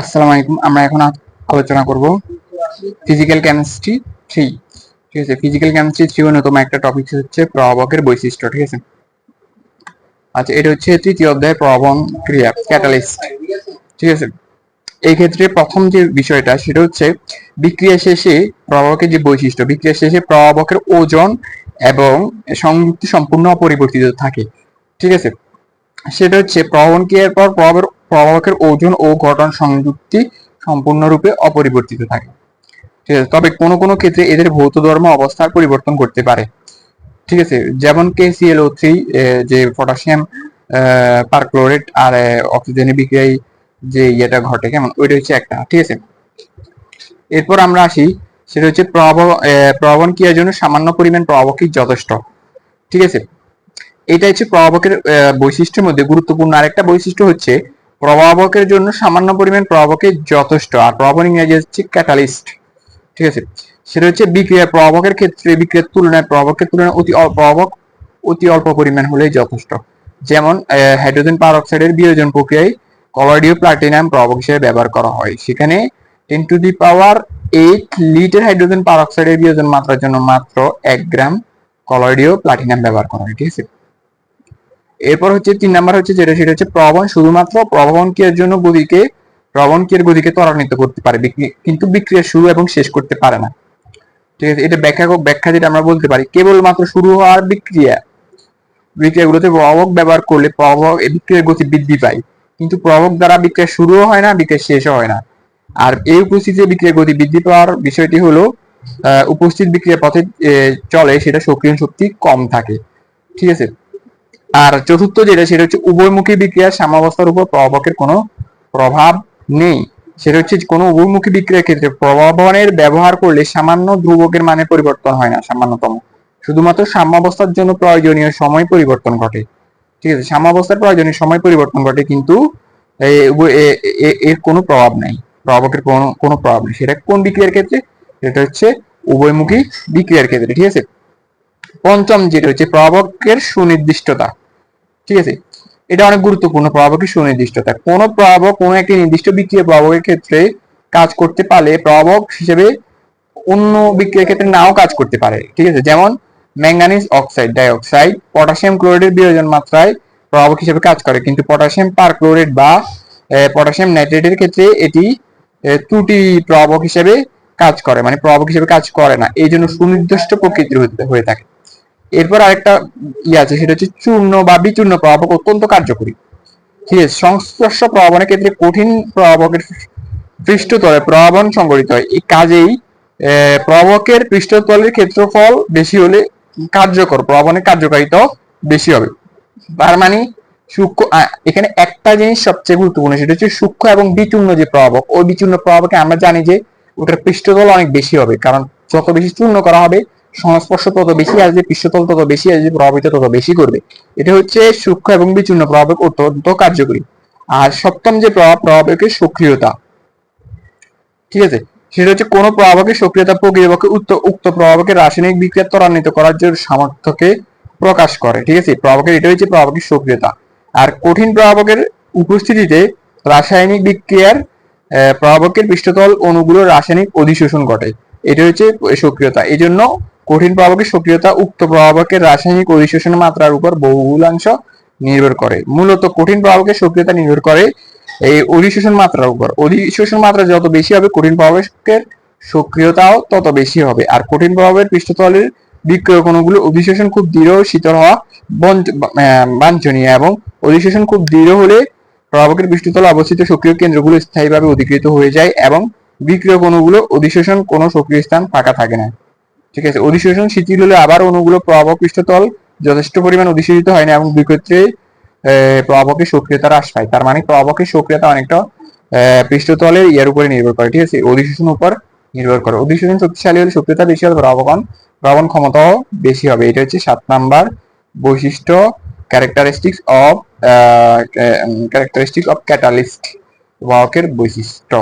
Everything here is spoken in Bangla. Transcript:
আসসালামু আলাইকুম, আমরা এখন আলোচনা করব ফিজিক্যাল কেমিস্ট্রি থ্রি ঠিক আছে? ফিজিক্যাল কেমিস্ট্রি থ্রি অন্যতম একটা টপিক হচ্ছে প্রভাবকের বৈশিষ্ট্য, ঠিক আছে? আচ্ছা এটা হচ্ছে তৃতীয় অধ্যায় প্রবণ ক্রিয়া ক্যাটালিস্ট ঠিক আছে? এই ক্ষেত্রে প্রথম যে বিষয়টা, সেটা হচ্ছে বিক্রিয়া শেষে প্রভাবকের যে বৈশিষ্ট্য, বিক্রিয়া শেষে প্রভাবকের ওজন এবং সংযুক্তি সম্পূর্ণ অপরিবর্তিত থাকে, ঠিক আছে? সেটা হচ্ছে প্রবণ ক্রিয়ার পর প্রভাবের প্রভাবকের ওজন ও গঠন সংযুক্তি সম্পূর্ণরূপে অপরিবর্তিত থাকে। ঠিক আছে, তবে কোনো কোনো ক্ষেত্রে এদের ভৌত ধর্ম অবস্থার পরিবর্তন করতে পারে। ঠিক আছে, যেমন কে সিএলও থ্রি যে পটাশিয়াম পারক্লোরেট আর অক্সিজেনের বিক্রিয়ায় যে ইয়েটা ঘটে, কেমন? ওইটা হচ্ছে একটা। ঠিক আছে, এরপর আমরা আসি, সেটা হচ্ছে প্রভাবন ক্রিয়ার জন্য সামান্য পরিমাণ প্রভাবকই যথেষ্ট। ঠিক আছে এটা হচ্ছে প্রভাবকের বৈশিষ্ট্যের মধ্যে গুরুত্বপূর্ণ। আরেকটা বৈশিষ্ট্য হচ্ছে প্রভাবকের জন্য সামান্য পরিমাণ প্রভাবকের যথেষ্ট। আর প্রভাবন ইংরেজি হচ্ছে ক্যাটালিস্ট ঠিক আছে? সেটা হচ্ছে বিক্রিয়া। প্রভাবকের ক্ষেত্রে, বিক্রিয়ার তুলনায় প্রভাবকের তুলনায় অতি প্রভাবক অতি অল্প পরিমাণ হলেই যথেষ্ট। যেমন হাইড্রোজেন পারঅক্সাইডের বিয়োজন প্রক্রিয়ায় কলয়েডীয় প্লাটিনাম প্রভাবক হিসেবে ব্যবহার করা হয়। সেখানে ten two the power eight litre hydrogen পারঅক্সাইডের বিয়োজন মাত্রার জন্য মাত্র এক গ্রাম কলয়েডীয় প্লাটিনাম ব্যবহার করা হয়, ঠিক আছে? এরপর হচ্ছে তিন নাম্বার হচ্ছে যেটা, সেটা হচ্ছে প্রবণ শুধুমাত্র প্রবণ ক্রিয়ার জন্য গতিকে, প্রবণ ক্রিয়ার গতিকে ত্বরান্বিত করতে পারে কিন্তু বিক্রিয়া শুরু এবং শেষ করতে পারে না। ঠিক আছে, এটা ব্যাখ্যা ব্যাখ্যা যেটা আমরা বলতে পারি, কেবলমাত্র শুরু হওয়ার বিক্রিয়া। বিক্রিয়াগুলোতে প্রভাবক ব্যবহার করলে প্রভাবক এই বিক্রিয়ার গতি বৃদ্ধি পায়, কিন্তু প্রভাবক দ্বারা বিক্রিয়া শুরুও হয় না, বিক্রিয়া শেষও হয় না। আর এই উপস্থিতিতে বিক্রিয়ার গতি বৃদ্ধি পাওয়ার বিষয়টি হলো উপস্থিত বিক্রিয়া পথে চলে, সেটা সক্রিয় শক্তি কম থাকে। ঠিক আছে আর চতুর্থ যেটা, সেটা হচ্ছে উভয়মুখী বিক্রিয়ার সাম্যাবস্থার উপর প্রভাবকের কোনো প্রভাব নেই। সেটা হচ্ছে কোনো উভয়মুখী বিক্রিয়ার ক্ষেত্রে প্রভাবনের ব্যবহার করলে সামান্য ধ্রুবকের মানে পরিবর্তন হয় না, সামান্যতম। শুধুমাত্র সাম্যাবস্থার জন্য প্রয়োজনীয় সময় পরিবর্তন ঘটে। ঠিক আছে, সাম্যাবস্থার প্রয়োজনীয় সময় পরিবর্তন ঘটে কিন্তু এর কোনো প্রভাব নাই, প্রভাবকের কোনো কোনো প্রভাব নেই। সেটা কোন বিক্রিয়ার ক্ষেত্রে? সেটা হচ্ছে উভয়মুখী বিক্রিয়ার ক্ষেত্রে, ঠিক আছে? পঞ্চম যেটা হচ্ছে প্রভাবকের সুনির্দিষ্টতা। ঠিক আছে? এটা অনেক গুরুত্বপূর্ণ প্রভাবকের সুনির্দিষ্টতা। কোন প্রভাবক কোন একটি নির্দিষ্ট বিক্রিয়া প্রভাবকের ক্ষেত্রে কাজ করতে পারলে প্রভাবক হিসেবে অন্য বিক্রিয়ার ক্ষেত্রে নাও কাজ করতে পারে, ঠিক আছে? যেমন ম্যাঙ্গানিজ অক্সাইড, ডাইঅক্সাইড, পটাশিয়াম ক্লোরাইডের বিয়োজন মাত্রায় প্রভাবক হিসেবে কাজ করে। কিন্তু পটাশিয়াম পার পারক্লোরেট বা পটাশিয়াম নাইট্রেটের ক্ষেত্রে এটি ত্রুটি প্রভাবক হিসেবে কাজ করে মানে প্রভাবক হিসেবে কাজ করে না। এই জন্য সুনির্দিষ্ট প্রকৃতির হয়ে থাকে। এরপর আরেকটা ইয়ে আছে, সেটা হচ্ছে চূর্ণ বা বিচূর্ণ প্রভাবক অত্যন্ত কার্যকরী। ঠিক আছে, সংস্পর্শ প্রভাবনের ক্ষেত্রে কঠিন প্রভাবকের পৃষ্ঠতলে প্রভাবন সংগঠিত হয়। এই কাজেই প্রভাবকের পৃষ্ঠতলের ক্ষেত্রফল বেশি হলে কার্যকর, প্রভাবনের কার্যকারিতা বেশি হবে। তার মানে সূক্ষ্ম এখানে একটা জিনিস সবচেয়ে গুরুত্বপূর্ণ, সেটা হচ্ছে সূক্ষ্ম এবং বিচূর্ণ যে প্রভাবক, ওই বিচূর্ণ প্রভাবকে আমরা জানি যে ওটার পৃষ্ঠতল অনেক বেশি হবে, কারণ যত বেশি চূর্ণ করা হবে সংস্পর্শ তত বেশি আসবে, পৃষ্ঠতল তত বেশি আসবে, প্রভাবিত তত বেশি করবে। এটা হচ্ছে সূক্ষ্ম এবং বিচূর্ণ প্রভাবক অত্যন্ত কার্যকরী। আর সপ্তম যে প্রভাব প্রভাবকের সক্রিয়তা। ঠিক আছে? সেটা হচ্ছে কোনো প্রভাবকের সক্রিয়তা প্রকৃতপক্ষে উক্ত উক্ত প্রভাবকের রাসায়নিক বিক্রিয়া ত্বরান্বিত করার জন্য সামর্থ্যকে প্রকাশ করে। ঠিক আছে? প্রভাবকের, এটা হচ্ছে প্রভাবকের সক্রিয়তা। আর কঠিন প্রভাবকের উপস্থিতিতে রাসায়নিক বিক্রিয়ার প্রভাবকের পৃষ্ঠতল অণুগুলোর রাসায়নিক অধিশোষণ ঘটে। এটা হচ্ছে সক্রিয়তা। এই জন্য কঠিন প্রভাবকের সক্রিয়তা, উক্ত প্রভাবকের রাসায়নিক অধিশোষণের মাত্রার উপর বহুলাংশ নির্ভর করে। মূলত কঠিন প্রভাবকের সক্রিয়তা নির্ভর করে এই অধিশোষণ মাত্রার উপর। অধিশোষণ মাত্রা যত বেশি হবে, কঠিন প্রভাবকের সক্রিয়তাও তত বেশি হবে। আর কঠিন প্রভাবের পৃষ্ঠতলের বিক্রিয় কণগুলো অধিশোষণ খুব দৃঢ় শীতল হওয়া বাঞ্ছনীয় এবং অধিশোষণ খুব দৃঢ় হলে প্রভাবকের পৃষ্ঠতলে অবস্থিত সক্রিয় কেন্দ্রগুলো স্থায়ীভাবে অধিকৃত হয়ে যায় এবং বিক্রিয় কণগুলো অধিশোষণ কোনো সক্রিয় স্থান ফাঁকা থাকে না। ঠিক আছে অধিশোষণ শিথিল হলে আবার প্রভাবক পৃষ্ঠতল যথেষ্ট পরিমাণ অধিশোষিত হয় না এবং বিক্ষেত্রে আহ, প্রভাবকের সক্রিয়তা হ্রাস পায়। তার মানে প্রভাবকের সক্রিয়তা অনেকটা পৃষ্ঠতলের ইয়ার উপরে নির্ভর করে। ঠিক আছে অধিশোষণ উপর নির্ভর করে। অধিশোষণ শক্তিশালী হলে সক্রিয়তা বেশি হবে প্রভাবকন প্রভাবন ক্ষমতাও বেশি হবে। এটা হচ্ছে সাত নাম্বার বৈশিষ্ট্য characteristics of characteristic of catalyst প্রভাবকের বৈশিষ্ট্য।